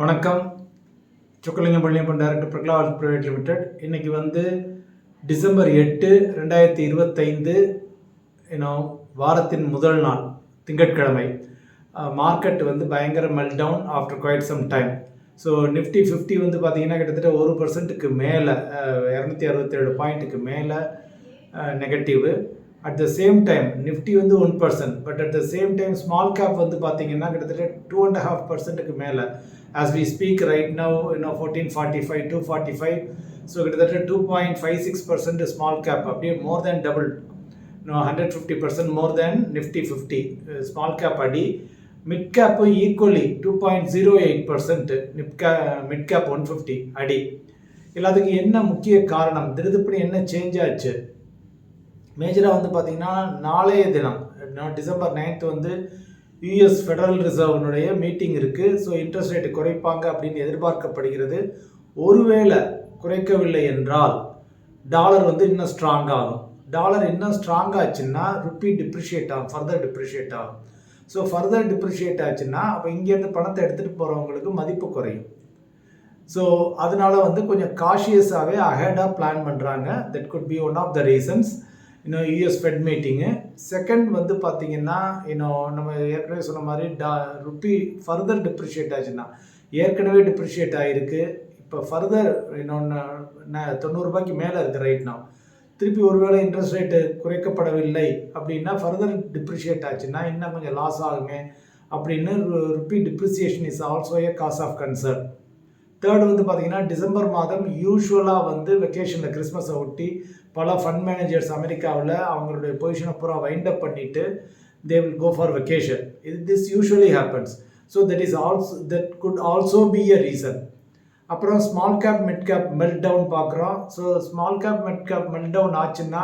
வணக்கம். Sukkalingam Palliyappan director Pragala private limited. இன்றைக்கி வந்து டிசம்பர் எட்டு ரெண்டாயிரத்தி இருபத்தைந்து இன்னும் வாரத்தின் முதல் நாள் திங்கட்கிழமை. மார்க்கெட் வந்து பயங்கர melt down after quite some time so nifty fifty வந்து பார்த்தீங்கன்னா கிட்டத்தட்ட ஒரு பர்சன்ட்டுக்கு மேலே இரநூத்தி அறுபத்தேழு பாயிண்ட்டுக்கு மேலே negative at the same time nifty வந்து one percent but at the same time small cap வந்து பார்த்தீங்கன்னா கிட்டத்தட்ட டூ அண்ட் ஹாஃப் பர்சன்ட்டுக்கு மேலே. As we speak right now இன்னும் fourteen forty five two forty five so கிட்டத்தட்ட two point five six percent small cap அப்படியே more than double இன்னும் hundred fifty percent more than nifty fifty small cap அடி. Mid cap equally two point zero eight percent nifty mid cap one fifty அடி. எல்லாத்துக்கும் என்ன முக்கிய காரணம்? திருதுப்படி என்ன change ஆச்சு? மேஜராக வந்து பார்த்திங்கன்னா நாளைய தினம் டிசம்பர் நைன்த் வந்து யூஎஸ் ஃபெடரல் ரிசர்வனுடைய மீட்டிங் இருக்குது ஸோ இன்ட்ரெஸ்ட் ரேட்டு குறைப்பாங்க அப்படின்னு எதிர்பார்க்கப்படுகிறது. ஒருவேளை குறைக்கவில்லை என்றால் டாலர் வந்து இன்னும் ஸ்ட்ராங் ஆகும். டாலர் இன்னும் ஸ்ட்ராங் ஆச்சுன்னா ருப்பி டிப்ரிஷியேட் ஆகும் ஃபர்தர் டிப்ரிஷியேட் ஆகும். ஸோ ஃபர்தர் டிப்ரிஷியேட் ஆச்சுன்னா அப்போ இங்கேருந்து பணத்தை எடுத்துகிட்டு போகிறவங்களுக்கு மதிப்பு குறையும். ஸோ அதனால வந்து கொஞ்சம் காஷியஸாகவே அஹெடாக பிளான் பண்ணுறாங்க that could be one of the reasons இன்னும் யூஎஸ் ஃபெட் மீட்டிங்கு செகண்ட் வந்து பார்த்தீங்கன்னா இன்னும் நம்ம ஏற்கனவே சொன்ன மாதிரி டா ருப்பி ஃபர்தர் டிப்ரிஷியேட் ஆச்சுன்னா ஏற்கனவே டிப்ரிஷியேட் ஆகிருக்கு இப்போ ஃபர்தர் இன்னொன்று தொண்ணூறுரூபாய்க்கு மேலே இருக்குது ரைட் நான் திருப்பி ஒருவேளை இன்ட்ரெஸ்ட் ரேட்டு குறைக்கப்படவில்லை அப்படின்னா ஃபர்தர் டிப்ரிஷியேட் ஆச்சுன்னா இன்னும் கொஞ்சம் லாஸ் ஆகுமே அப்படின்னு rupee depreciation is also a cause of concern third வந்து பார்த்தீங்கன்னா டிசம்பர் மாதம் யூஸ்வலாக வந்து வெக்கேஷனில் கிறிஸ்மஸை ஒட்டி பல ஃபண்ட் மேனேஜர்ஸ் அமெரிக்காவில் அவங்களுடைய பொசிஷனை பூரா வைண்ட் அப் பண்ணிவிட்டு they will go for vacation இது this usually happens so that is also that good also be a reason அப்புறம் small cap mid cap melt down பார்க்குறோம் so small cap mid cap melt down ஆச்சுன்னா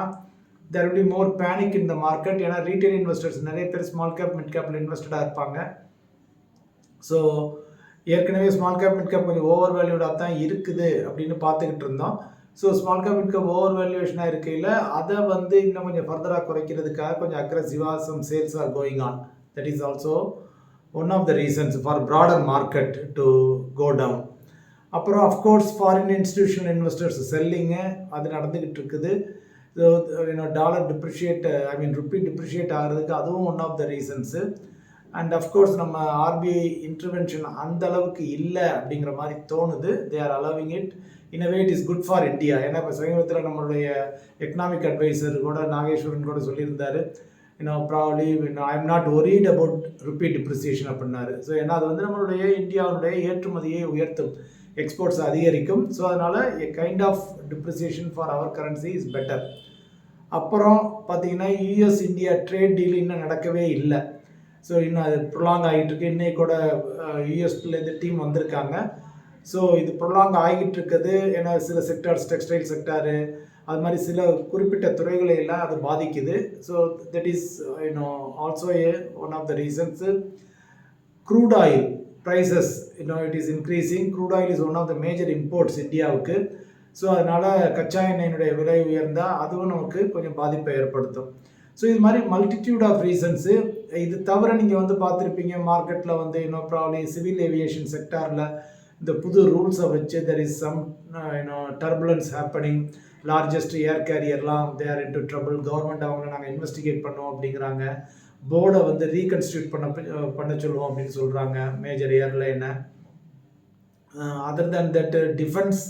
there will be more panic in the market ஏன்னா retail investors நிறைய பேர் small cap mid கேப்பில் இன்வெஸ்டடாக இருப்பாங்க. So ஏற்கனவே small cap mid cap கொஞ்சம் over வேல்யூடாக தான் இருக்குது அப்படின்னு பார்த்துக்கிட்டு இருந்தோம். So small cap mid cap over வேல்யூவேஷனாக இருக்கையில் அதை வந்து இன்னும் கொஞ்சம் ஃபர்தராக குறைக்கிறதுக்காக கொஞ்சம் அக்ரஸிவாக some sales are going on that is also one of the reasons for broader market to go down அப்புறம் of course foreign institutional investors selling அது நடந்துக்கிட்டு இருக்குது. So dollar depreciate I mean rupee depreciate ஆகிறதுக்கு அதுவும் one of the reasons and of course நம்ம RBI intervention அந்த அளவுக்கு இல்லை அப்படிங்கிற மாதிரி தோணுது. They are allowing it in way it is good for India ஏன்னா இப்போ சமீபத்தில் நம்மளுடைய எக்கனாமிக் அட்வைசர் கூட நாகேஸ்வரன் கூட சொல்லியிருந்தாரு. இன்னும் probably I am not worried about rupee depreciation அப்படின்னாரு. ஸோ ஏன்னா அது வந்து நம்மளுடைய இந்தியாவுடைய ஏற்றுமதியை உயர்த்தும். எக்ஸ்போர்ட்ஸ் அதிகரிக்கும். ஸோ அதனால் a kind of depreciation for our currency is better அப்புறம் பார்த்தீங்கன்னா யூஎஸ் இந்தியா ட்ரேட் டீல் இன்னும் நடக்கவே இல்லை. ஸோ இன்னும் அது ப்ரொலாங் ஆகிட்டுருக்கு. இன்னைக்கு கூட யூஎஸ்லேருந்து டீம் வந்திருக்காங்க. ஸோ இது ப்ரொலாங் ஆகிட்டு இருக்குது ஏன்னா சில செக்டார்ஸ் டெக்ஸ்டைல் செக்டாரு அது மாதிரி சில குறிப்பிட்ட துறைகளை எல்லாம் அது பாதிக்குது. So that is you know also a one of the reasons crude oil prices you know it is increasing crude oil is one of the major imports இந்தியாவுக்கு. ஸோ அதனால் கச்சா எண்ணெயினுடைய விலை உயர்ந்தால் அதுவும் நமக்கு கொஞ்சம் பாதிப்பை ஏற்படுத்தும். ஸோ இது மாதிரி மல்டிடியூட் ஆஃப் ரீசன்ஸு இது தவிர நீங்கள் வந்து பார்த்துருப்பீங்க மார்க்கெட்டில் வந்து இன்னும் ப்ராப்ளி சிவில் ஏவியேஷன் செக்டாரில் இந்த புது ரூல்ஸை வச்சு there is some you know turbulence happening largest air கேரியர்லாம் they're into trouble government அவங்கள நாங்கள் இன்வெஸ்டிகேட் பண்ணோம் அப்படிங்கிறாங்க. போர்டை வந்து ரீகன்ஸ்டியூட் பண்ண uh, பண்ண சொல்லுவோம் அப்படின்னு சொல்கிறாங்க மேஜர் ஏர்லைனை அதர் தேன் தட் டிஃபென்ஸ்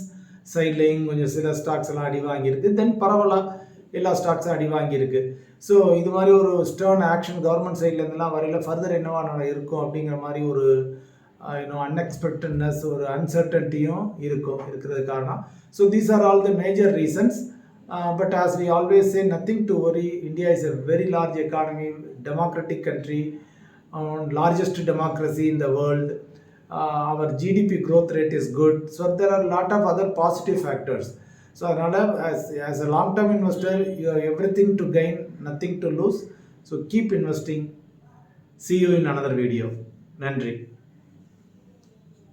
சைட்லேயும் கொஞ்சம் சில ஸ்டாக்ஸ் எல்லாம் அடி வாங்கியிருக்கு. தென் பரவலாக எல்லா ஸ்டாக்ஸும் அடி வாங்கியிருக்கு. ஸோ இது மாதிரி ஒரு ஸ்டர்ன் ஆக்ஷன் கவர்மெண்ட் சைட்லேருந்துலாம் வரையில் ஃபர்தர் என்னவா இருக்கும் அப்படிங்கிற மாதிரி ஒரு இன்னும் அன்எக்ஸ்பெக்டட்னஸ் ஒரு அன்சர்டன்ட்டியும் இருக்கும் இருக்கிறது காரணம். So these are all the major reasons but as we always say nothing to worry India is a very large economy democratic country largest democracy in the world our GDP growth rate is good so there are lot of other positive factors so அதனால் as as a long term investor you are everything to gain nothing to lose so keep investing see you in another video நன்றி.